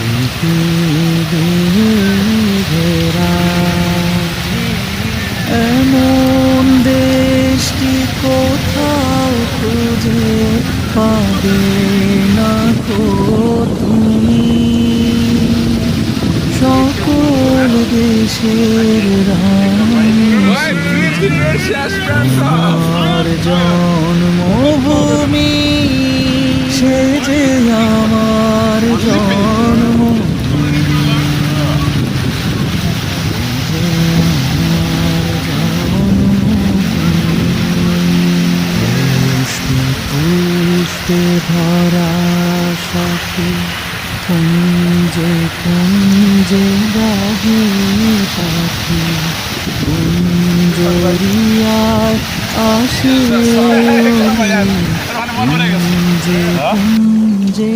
স্মৃতি ঘেরা এমন দেশটি কোথাও খুঁজে পাবে না কো তুমি। সকল দেশের রানী। আমার পুষ্পে ভরা সাথে কুঞ্জে কুঞ্জে গাহে পাখি, কুঞ্জরিয়ায় আসে কুঞ্জে কুঞ্জে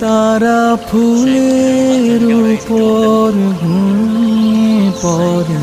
তারা ফুলের উপর ঘুমিয়ে পড়ে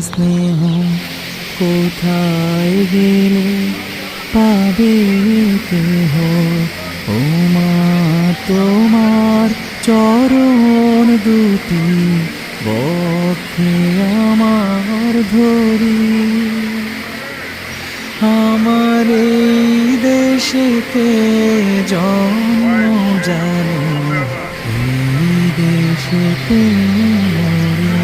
স্নেহ কোথায় গেলে? পাবে কেহ? ও তোমার চরণ দুটি বক্ষে আমার ধরি। আমার এই দেশেতে জন্ম যেন এই দেশেতে মরি।